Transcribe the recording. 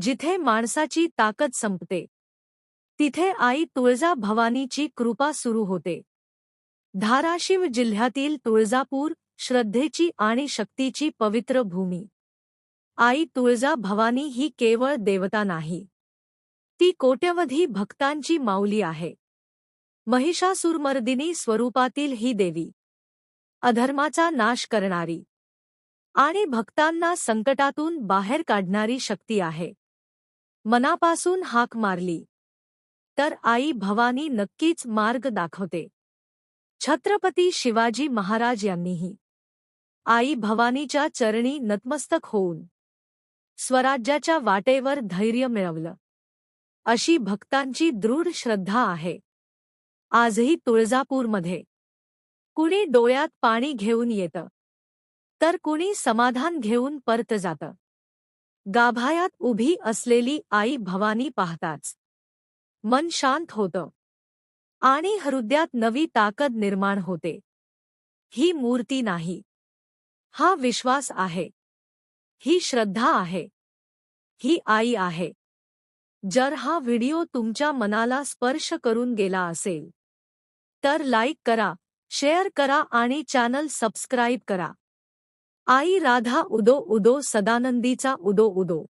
जिथे माणसाची ताकद संपते. तिथे आई तुळजा भवानीची कृपा सुरू होते. धाराशिव जिल्ह्यातील तुळजापूर श्रद्धेची आणि शक्तीची पवित्र भूमी. आई तुळजा भवानी ही केवळ देवता नाही. ती कोट्यवधी भक्तांची माऊली आहे. महिषासुरमर्दिनी स्वरूपातील ही देवी. अधर्माचा नाश करणारी. आणि भक्तांना संकटातून बाहेर काढणारी शक्ती आहे. मनापासून हाक मारली. तर आई भवानी नक्कीच मार्ग दाखवते. छत्रपती शिवाजी महाराज यांनीही. आई भवानीच्या चरणी नतमस्तक होऊन. स्वराज्याच्या वाटेवर धैर्य मिळवलं. अशी भक्तांची दृढ श्रद्धा आहे. आजही तुळजापूरमध्ये. कुणी डोळ्यात पाणी घेऊन येतं. तर कुणी समाधान घेऊन परत जातं. गाभायात उभी असलेली आई भवानी पाहताच मन शांत होतं. आणि हृदयात नवी ताकद निर्माण होते. ही मूर्ती नाही. हा विश्वास आहे. ही श्रद्धा आहे. ही आई आहे. जर हा व्हिडिओ तुमच्या मनाला स्पर्श करून गेला असेल तर लाईक करा शेअर करा आणि चॅनल सबस्क्राईब करा. आई राधा उदो उदो सदानंदीचा उदो उदो.